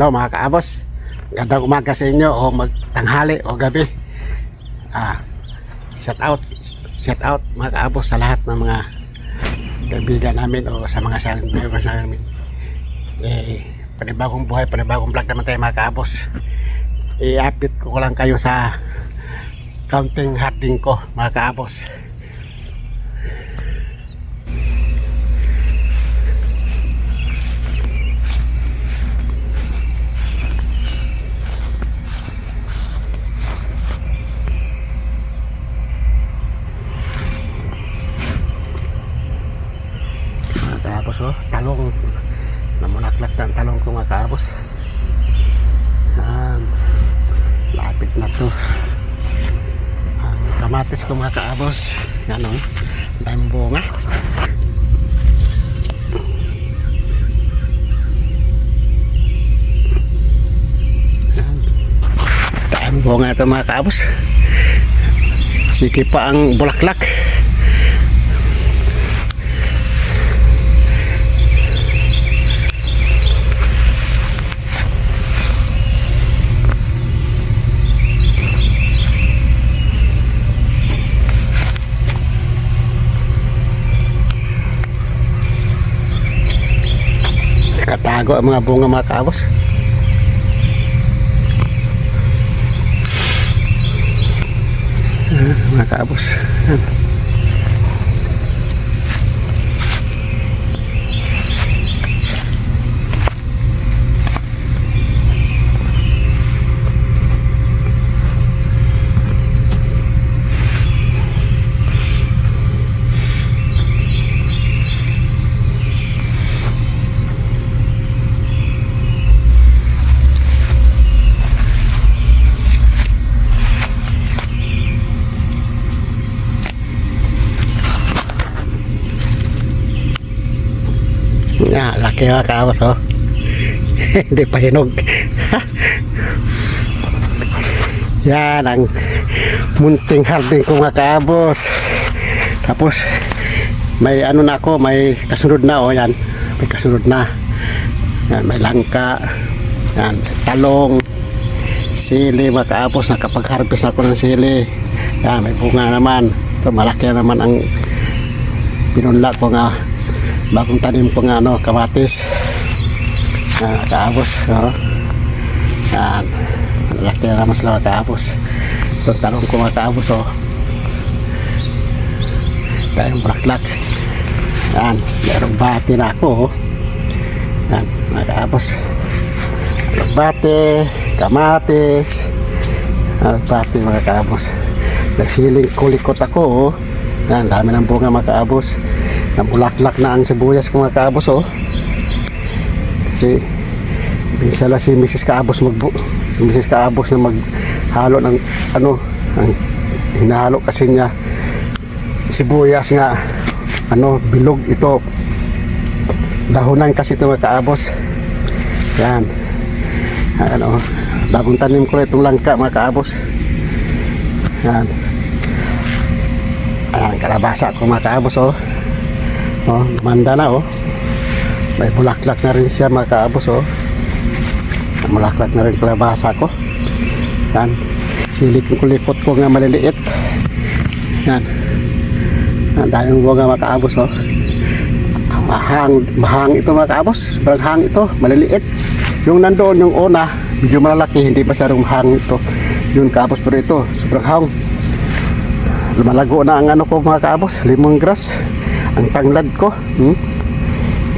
Hello mga kaabos. Gandang umaga sa inyo o magtanghali o gabi. Ah, shout out, shout out mga kaabos sa lahat ng mga kaibigan namin o sa mga silent viewers namin. Eh, panibagong buhay, panibagong vlog naman tayo mga kaabos. I-update ko lang kayo sa counting harding ko mga kaabos. Oh, talong. Namulaklak na ang talong ko mga kaabos um, lapit na to. Ang kamatis ko mga kaabos yan oh, dahil bunga. Dahil bunga ito mga kaabos sige pa ang bulaklak Katago ang mga bunga mga kaabos. Ah, mga kaabos. Yan. Laki mga kaabos oh. Hindi pa hinog. Yan ang munting harding ko mga kaabos. Tapos may ano na ako, may kasunod na oh yan. May kasunod na. Yan, may langka. Yan, talong. Sili mga kaabos. Nakapag-harvest ako ng sili. Yan, may bunga naman. Ito, malaki na naman ang pinunla ko nga bagong tanim nga ano, kamatis. Ah, kaabos. Oh. Yan. Laki na naman sila kaabos. Ito talong ko mga kaabos. Oh. Kaya yung bulaklak. Yan. Merong bati na ako. Oh. Yan. Mga kaabos. Bate, kamatis. Bati mga kaabos. Nagsiling kulikot ako. Oh. Yan. Dami ng bunga mga kaabos nabulaklak na ang sibuyas ko mga kaabos oh. Kasi binsala si Mrs. Kaabos mag si Mrs. Kaabos na maghalo ng ano ang hinahalo kasi niya sibuyas nga ano bilog ito. Dahunan kasi ito mga kaabos. Yan. Ano bagong tanim ko itong langka mga kaabos. Yan. Ayan kalabasa ko mga kaabos oh Oh, manda na oh. May bulaklak na rin siya mga kaabos oh. Bulaklak na rin kalabasa ko. Yan. Silik ko likot ko nga maliliit. Yan. Ang daming bunga mga kaabos oh. Mahang, mahang ito mga kaabos. Sobrang hang ito, maliliit. Yung nandoon, yung una, medyo malalaki, hindi pa siya hang ito. Yung kaabos pero ito, sobrang hang. Lumalago na ang ano ko mga kaabos, lemongrass ang tanglad ko hmm?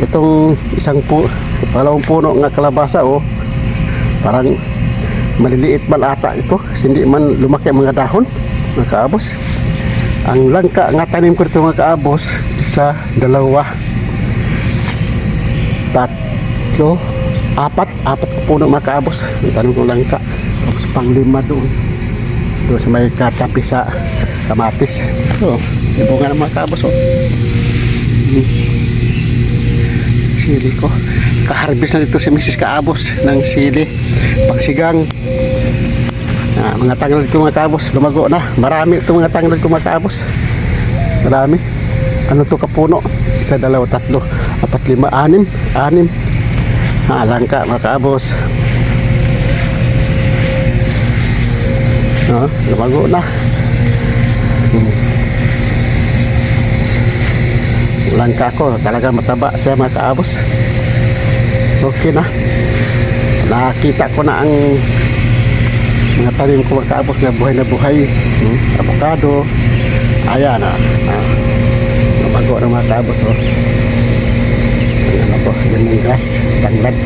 itong isang pu dalawang puno nga kalabasa oh. Parang maliliit man ata ito hindi man lumaki ang mga dahon mga kaabos. Ang langka nga tanim ko dito mga kaabos isa, dalawa tatlo apat, apat ko puno mga kaabos. Ang tanim ko langka. Tapos pang lima doon. Doon sa may katapi sa kamatis. Ito, yung bunga ng mga kaabos oh sili ko. Kaharbis na dito si Mrs. Kaabos ng sili. Pagsigang ah, mga tanglad ko mga kaabos. Lumago na. Marami ito mga tanglad ko mga kaabos. Marami. Ano to kapuno? Isa dalawa tatlo. Apat lima anim. Anim. Ah, langka mga kaabos. Ah, lumago na. Langka ko, talaga mataba siya mga. Okay na. Nakita ko na ang mga tanim ko mga kaabos na buhay na buhay. Hmm? Avocado. Ayan na. Ah. Lumago na mga. Oh. Ang ano ko, lemongrass, tanglad.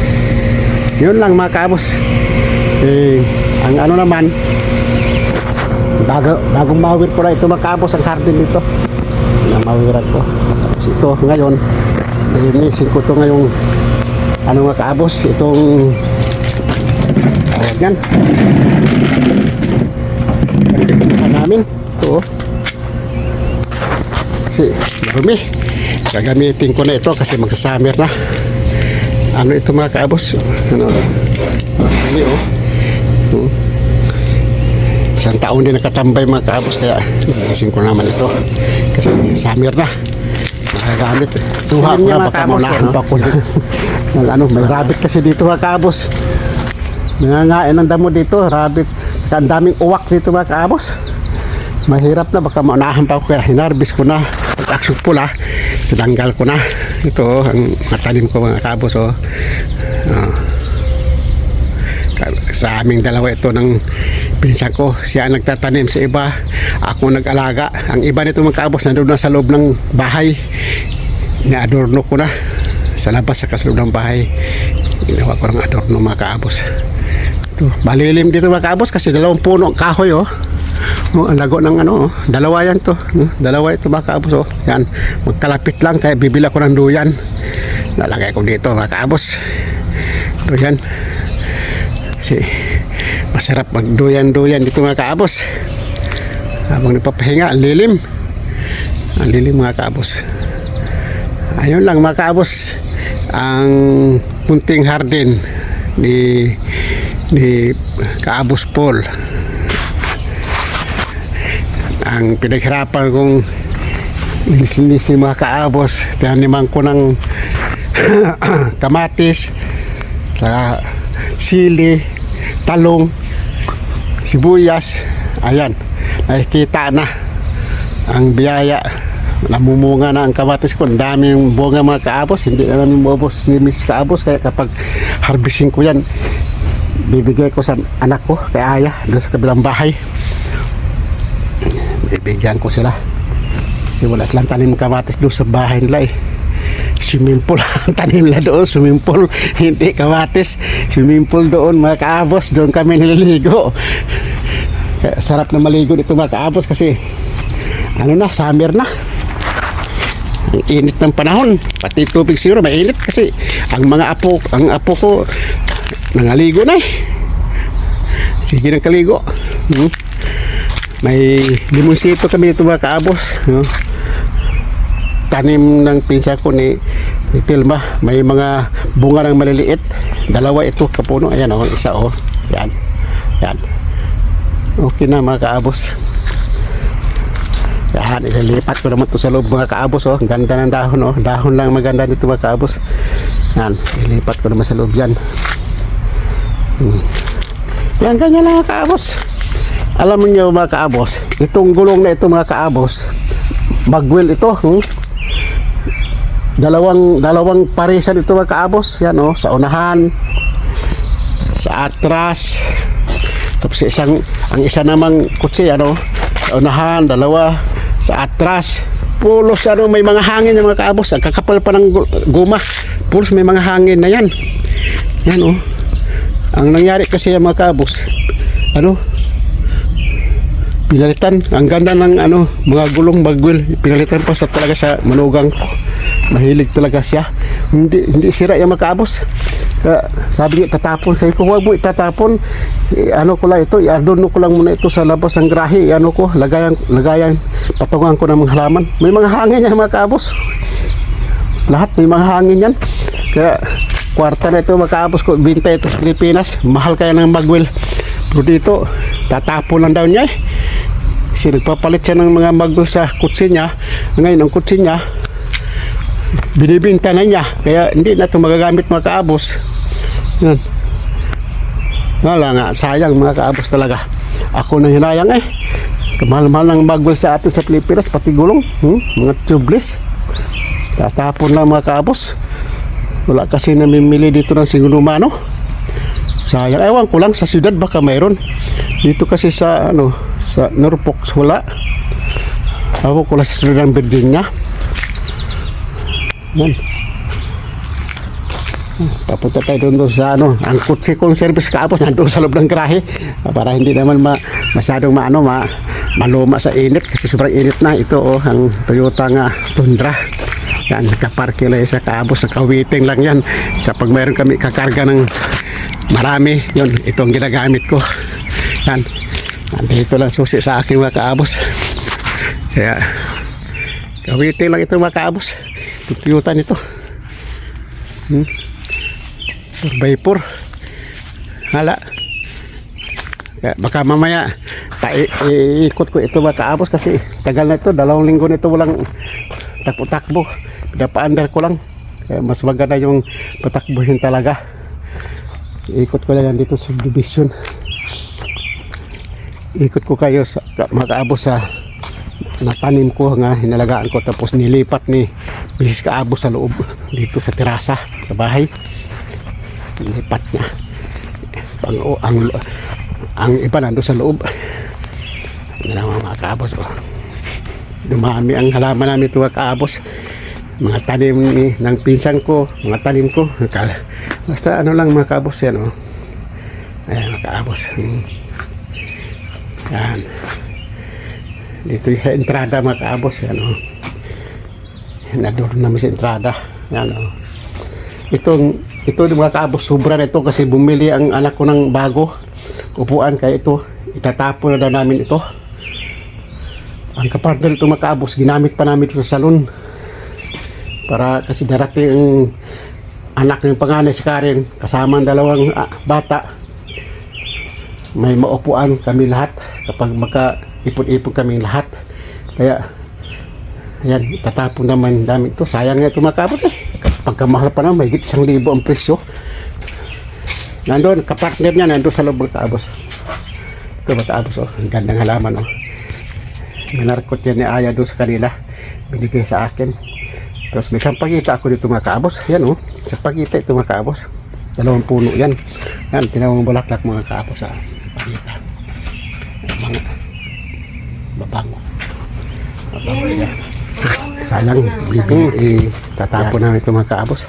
Yun lang mga. Eh, ang ano naman, bago, bagong mawir ko na ito mga ang garden dito. Na mawiran ko. Tapos ito ngayon, linisin ko ito ngayong ano mga kaabos, itong tawag yan. Pagkikitaan namin. Ito oh. Kasi marumi. Gagamitin ko na ito kasi magsasummer na. Ano ito mga kaabos? Ano? Marumi oh. Hmm. Isang taon din nakatambay mga kaabos kaya nagising ko naman ito. Summer na. Nakagamit. Tuha ko na baka kaabos, maunahan yan, pa ko. ng ano, may rabbit kasi dito mga kaabos. Nangangain ng damo dito, rabbit. Ang daming uwak dito mga kaabos. Mahirap na, baka maunahan pa ako kaya hinarbis ko na. Pag aksyon pula, tinanggal ko na. Ito oh, ang matalim ko mga kaabos. Oh. Ah. sa aming dalawa ito ng pinsan ko. Siya ang nagtatanim sa iba. Ako nag-alaga. Ang iba nito mga kaabos nandun na sa loob ng bahay. Ni-adorno ko na sa labas sa loob ng bahay. Ginawa ko ng adorno mga kaabos. Ito, malilim dito mga kaabos kasi dalawang puno ang kahoy oh. Oh, ang lago ng ano, oh. dalawa yan to. Hmm, Dalawa ito mga kaabos oh. Yan, magkalapit lang kaya bibila ko ng duyan. Lalagay ko dito mga kaabos. Ito yan. Kasi masarap magduyan-duyan dito mga kaabos. Habang nagpapahinga, ang lilim. Ang lilim mga kaabos. Ayun lang mga kaabos. Ang punting hardin ni ni Kaabos Paul. Ang pinaghirapan kong linis mga kaabos. Taniman ko ng kamatis, saka sili, talong, sibuyas. Ayan, nakikita na ang biyaya. Namumunga na ang kamatis ko. Ang daming bunga mga kaabos. Hindi na namin maubos si Miss Kaabos. Kaya kapag harvesting ko yan, bibigay ko sa anak ko, kay Aya, doon sa kabilang bahay. Bibigyan ko sila. Kasi wala silang tanim kamatis doon sa bahay nila eh. Swimming pool ang tanim nila doon. Swimming pool, hindi kamatis. Swimming pool doon mga kaabos. Doon kami nililigo. Sarap na maligo dito mga kaabos kasi ano na, summer na. Ang init ng panahon. Pati tubig siguro mainit kasi ang mga apo, ang apo ko nangaligo na eh. Sige ng kaligo. Hmm. May limonsito kami dito mga kaabos. No? Tanim ng pinsa ko ni, ni Tilma. May mga bunga ng maliliit. Dalawa ito kapuno. Ayan oh, isa oh. Yan. Yan. Okay na mga kaabos. Yan, ililipat ko naman to sa loob mga kaabos oh. Ang ganda ng dahon oh. Dahon lang maganda dito mga kaabos. Yan, ilipat ko naman sa loob yan. Hmm. Yan, ganyan lang mga kaabos. Alam niyo mga kaabos, itong gulong na ito mga kaabos, bagwil ito. Hmm? Dalawang dalawang parisan ito mga kaabos. Yan oh, sa unahan, sa atras. Tapos isang ang isa namang kutsi ano, sa unahan, dalawa sa atras. Pulos ano may mga hangin ng mga kaabos. Ang kakapal pa ng gu- guma. Pulos may mga hangin na yan. Yan oh. Ang nangyari kasi yung mga kabos, ano, pinalitan. Ang ganda ng ano, mga gulong bagwil. Pinalitan pa sa talaga sa manugang. Mahilig talaga siya. Hindi hindi sira yung mga kabos. Kaya, sabi niya, tatapon kayo ko. Huwag mo itatapon. Eh, ano ko lang ito, i-adorno ko lang muna ito sa labas ng grahe. Ano ko, lagayan, lagayan, patungan ko ng mga halaman. May mga hangin yan mga kabos. Lahat may mga hangin yan. Kaya kwarta na ito makaabos ko. Binta ito sa Pilipinas. Mahal kaya ng magwil. Pero dito, tatapon lang daw niya eh. Kasi nagpapalit siya ng mga magwil sa kutsi niya. Ngayon, ang kutsi niya, binibinta na niya. Kaya hindi na ito magagamit mga kaabos. Yan. Wala nga, sayang mga kaabos talaga. ako na hinayang eh. Kamahal-mahal ng bagwell sa atin sa Pilipinas, pati gulong. Hmm? Mga tubeless. Tatapon lang mga kaabos. Wala kasi namimili dito ng sinulumano. Sayang, ewan ko lang sa syudad baka mayroon. Dito kasi sa ano, sa Norfolk wala. Ako ko lang sa syudad ng Virginia. Yan. Papunta tayo doon, sa ano, ang kutsi kong service kaapos nandoon sa loob ng garahe Ah, para hindi naman ma, masyadong maano, ma, maluma sa init kasi sobrang init na ito oh, ang Toyota nga Tundra. Yan, nakaparke lang sa kaabos, nakawiting lang yan. Kapag mayroon kami kakarga ng marami, yun, ito ang ginagamit ko. Yan, nandito lang susi sa aking mga kaabos. Kaya, kawiting lang ito mga kaabos. Ito Toyota nito. 4x4 hala. Kaya baka mamaya pa iikot ko ito baka abos kasi tagal na ito. Dalawang linggo na ito walang takbo-takbo. Pinapaandar ko lang. Kaya mas maganda yung patakbuhin talaga. Ikot ko lang dito sa division. Ikot ko kayo sa ka- makaabos sa natanim ko nga hinalagaan ko tapos nilipat ni bisis kaabos sa loob dito sa terasa sa bahay. Lipat niya. Ang, o- ang, ang iba nando sa loob. Ano naman mga kaabos oh. dumami ang halaman namin ito kaabos. Mga tanim ni, ng pinsan ko mga tanim ko. Basta ano lang mga kaabos yan oh. ayan mga kaabos. Hmm. yan dito yung entrada mga yan oh. nador namin sa entrada yan oh. Itong ito mga kaabos sobra na ito kasi bumili ang anak ko ng bago. Upuan kaya ito itatapon na daw namin ito. Ang kapartner ito mga kaabos ginamit pa namin sa salon para kasi darating ang anak ng panganay si Karen kasama ang dalawang ah, bata. May maupuan kami lahat kapag maka ipon-ipon kami lahat kaya Ayan, tatapon naman dami ito. Sayang nga ito mga kabot eh. Pagkamahal pa naman, may isang libo ang presyo. Nandun, kapartner niya, nandun sa loob ng kaabos. Ito mga kaabos, oh. Ang gandang halaman, oh. Nanarkot yan ni Aya doon sa kanila. Binigay sa akin. Tapos may sampagita ako dito mga. Yan, oh. Sampagita ito mga. Dalawang puno yan. Yan, tinawang bulaklak mga kaabos, ah. Sampagita. Mga Siya. Sayang, bibing, eh, tatapon namin ito mga kaabos.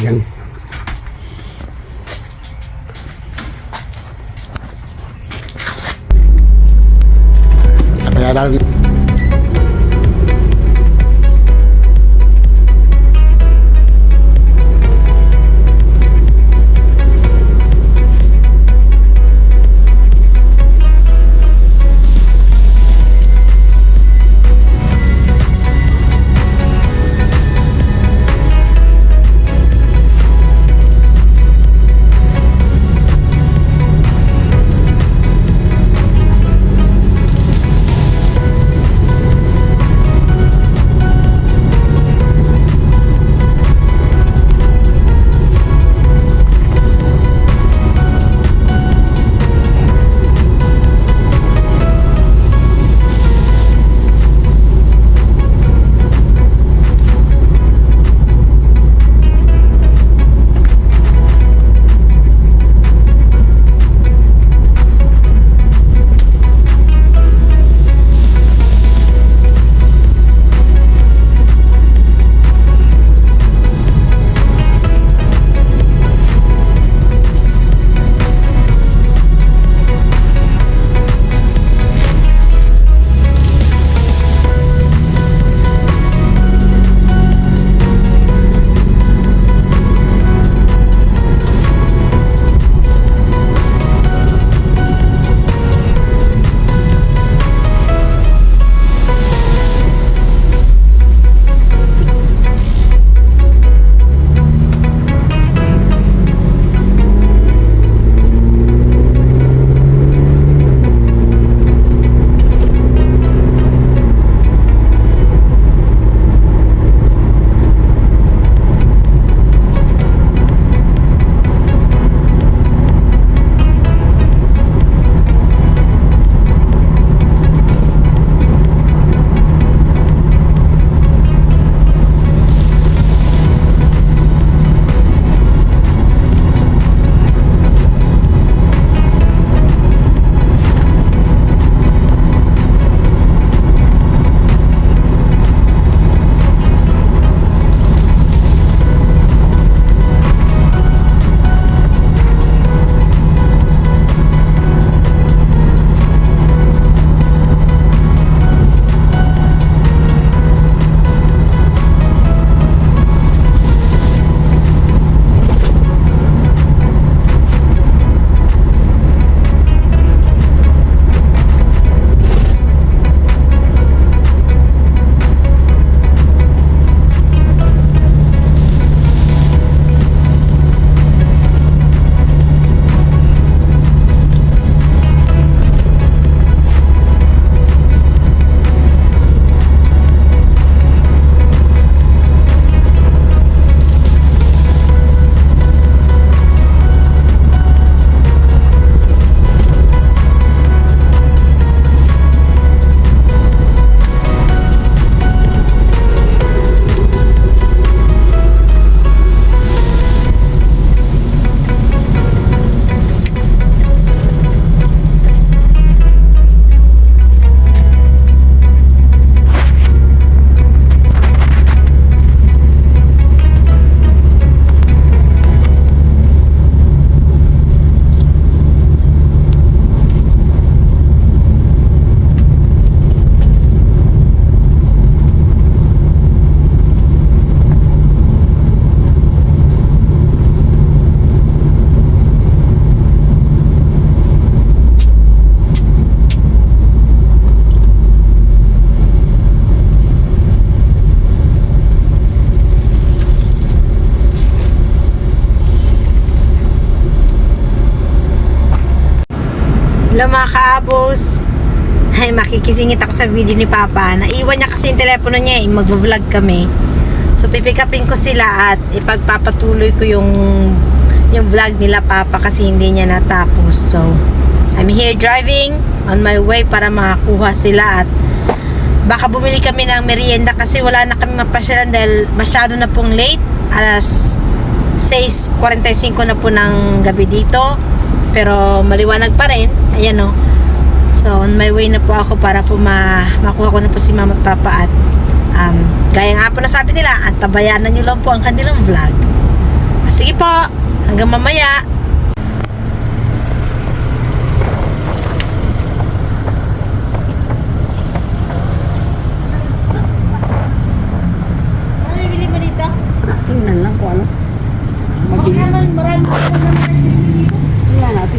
Ayan. Kaya lang, Hello mga kaabos. Ay, makikisingit ako sa video ni Papa. Naiwan niya kasi yung telepono niya eh. Mag-vlog kami. So, pipick upin ko sila at ipagpapatuloy ko yung yung vlog nila Papa kasi hindi niya natapos. So, I'm here driving on my way para makakuha sila at baka bumili kami ng merienda kasi wala na kami mapasyalan dahil masyado na pong late. Alas 6.45 na po ng gabi dito. Pero maliwanag pa rin. Ayan o. So, on my way na po ako para po ma makuha ko na po si mama at papa at um, gaya nga po na sabi nila, at tabayanan nyo lang po ang kanilang vlog. Ah, Sige po, hanggang mamaya. Tingnan lang kung ano. Naman marami ko naman dito. Tingnan natin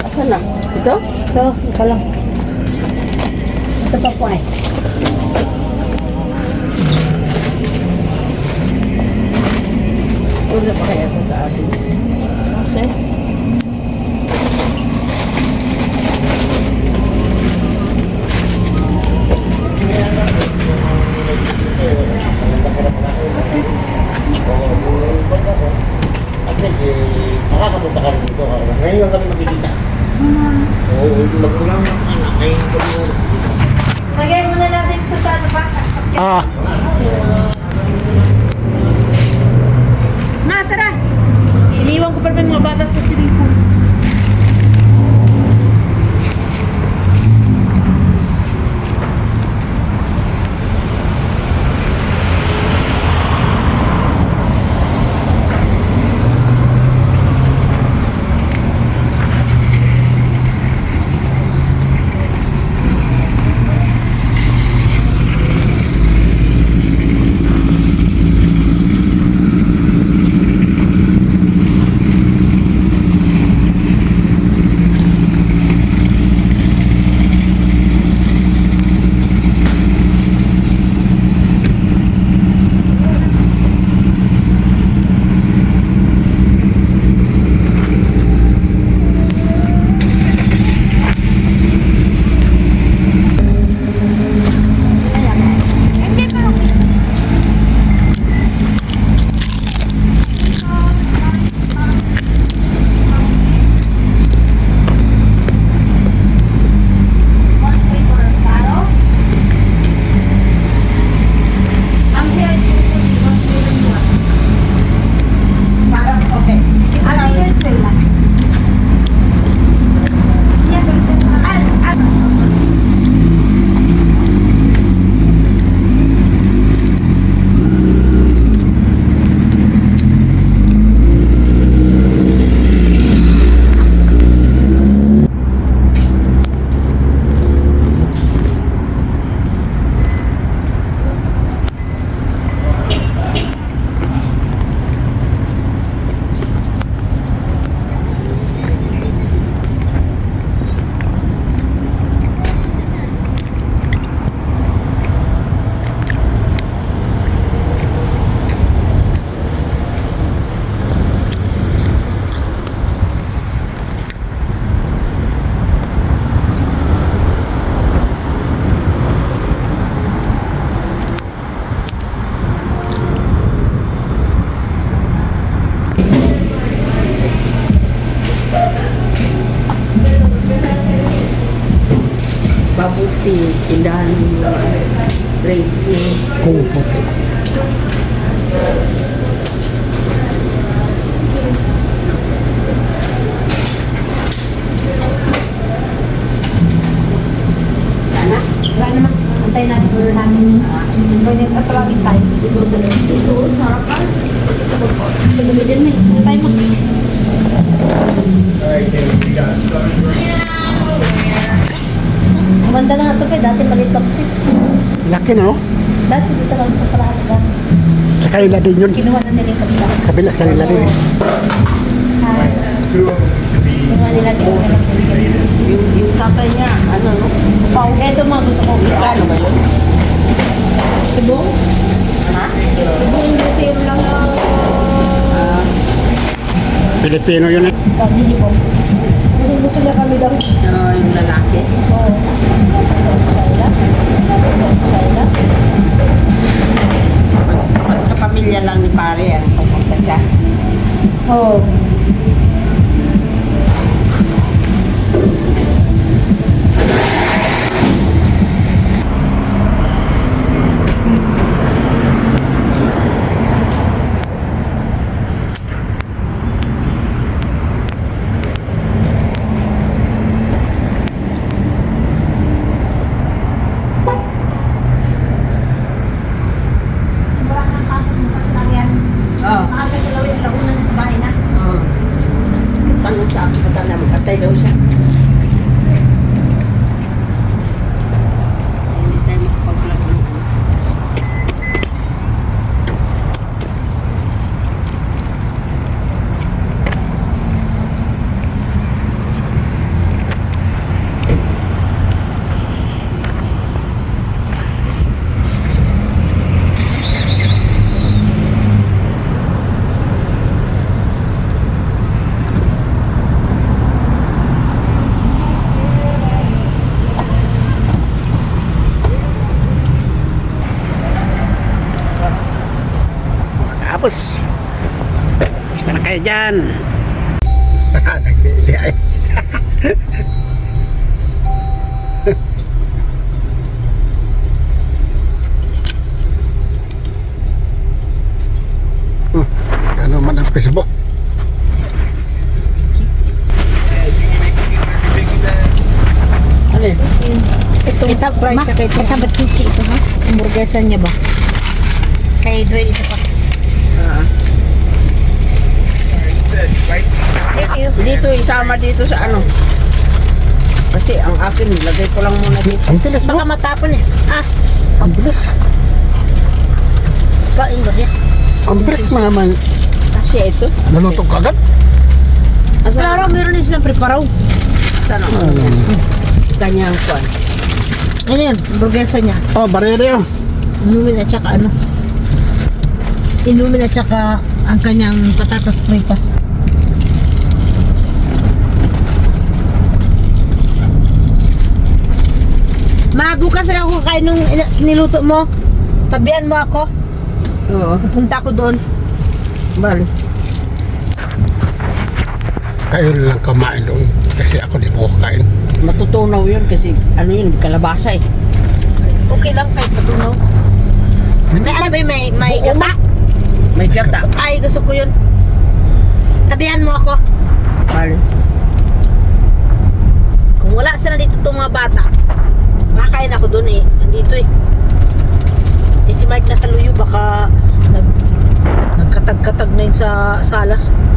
Asan na? Ito? So, ikaw lang. Ito pa po eh. Kumanda na ito, Dati maliit lang ito. Laki no? Dati dito lang ito pala. Sa kanila din yun. Kinuha na nila kabila. Sa kabila, sa kanila din. Kinuha nila dito. Yung, yung tatay niya, ano, no? Pao, eto mga gusto ko. Kano ba yun? Subong? Ha? Subong kasi yung lang Ah, Pilipino yun eh. Po. Gusto, niya kami daw. ah, yung lalaki. Oo. Shaila. Shaila. Pag, pag sa pamilya lang ni pare, ang pupunta siya. Oo. Wala kang pasok bukas lang yan. Oo. Maaga sa lawin, launa na sa bahay na. Oh. Tanong sa ako, pata na magkatay daw siya. Hindi tayo makapag-vlog ng ano. Tapos. Gusto na kayo dyan. Naglili ay. Hmm, Ano man ang Facebook? Ano yun? Ito, ito, ma, ito ba chichi ito ha? Hamburgesan niya ba? Kay Dwayne ito pa. Ah. Dito, isama dito sa ano. Kasi ang akin, lagay ko lang muna dito. Ang bilis Baka mo. matapon eh. Ah, Ang bilis. pain ba niya? Ang bilis mo naman. Kasi ito. Naluto ka agad. Asa, Klaro, meron din silang preparaw. Saan ako? Kanyang kwan. Ano yan? Hamburgesan niya. Oh, barere oh. Inumin at saka ano? Inumin at saka ang kanyang patatas fritas. Ma, bukas na ako kakain nung niluto mo. Tabihan mo ako. Oo. Punta ako doon. Bali. Kayo lang kumain doon. Kasi ako di ko kakain. Matutunaw yun kasi ano yun, kalabasa eh. Okay lang kahit patunaw. May ano ba yun? May, may gata? May gata. Ay, gusto ko yun. Tabihan mo ako. Bali. Kung wala sila dito itong mga bata, makakain ako doon eh. Nandito eh. Eh si Mike nasa luyo, baka nag, nagkatag-katag na yun sa salas. Sabi